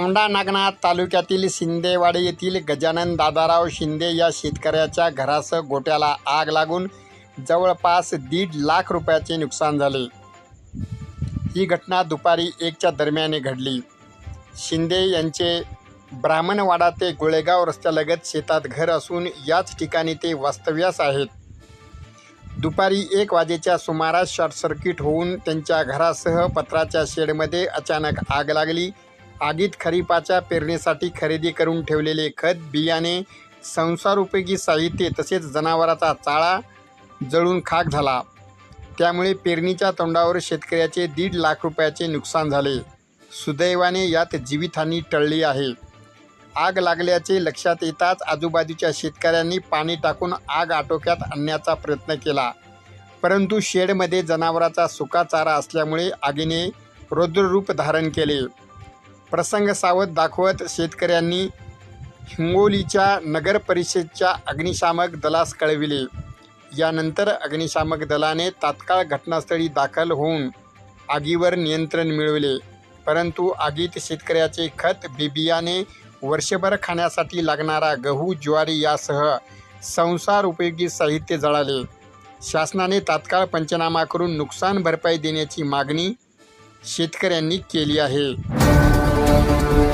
औंढा नागनाथ तालुक्यातील शिंदेवाडी येथील गजानन दादाराव शिंदे या शेतकऱ्याच्या घरासह गोट्याला आग लागून जवळपास दीड लाख रुपयाचे नुकसान झाले. ही घटना दुपारी एकच्या दरम्यान घडली. शिंदे यांचे ब्राह्मणवाडा ते गोळेगाव रस्त्यालगत शेतात घर असून याच ठिकाणी ते वास्तव्यास आहेत. दुपारी एक वाजेच्या सुमारास शॉर्ट सर्किट होऊन त्यांच्या घरासह पत्राच्या शेडमध्ये अचानक आग लागली. आगीत खरीपाच्या पेरणीसाठी खरेदी करून ठेवलेले खत बियाणे संसारोपयोगी साहित्य तसेच जनावराचा चाळा जळून खाक झाला. त्यामुळे पेरणीच्या तोंडावर शेतकऱ्याचे दीड लाख रुपयाचे नुकसान झाले. सुदैवाने यात जीवितहानी टळली आहे. आग लागल्याचे लक्षात येताच आजूबाजूच्या शेतकऱ्यांनी पाणी टाकून आग आटोक्यात आणण्याचा प्रयत्न केला. परंतु शेडमध्ये जनावराचा सुका चारा असल्यामुळे आगीने रौद्ररूप धारण केले. प्रसंग सावध दाखवत शेतकऱ्यांनी हिंगोलीच्या नगर परिषदच्या अग्निशामक दलास कळविले. यानंतर अग्निशामक दलाने तात्काळ घटनास्थळी दाखल होऊन आगीवर नियंत्रण मिळवले. परंतु आगीत शेतकऱ्याचे खत बिबियाने वर्षभर खाण्यासाठी लागणारा गहू ज्वारी यासह संसार उपयोगी साहित्य जळाले. शासनाने तात्काळ पंचनामा करून नुकसान भरपाई देण्याची मागणी शेतकऱ्यांनी केली आहे. Thank you.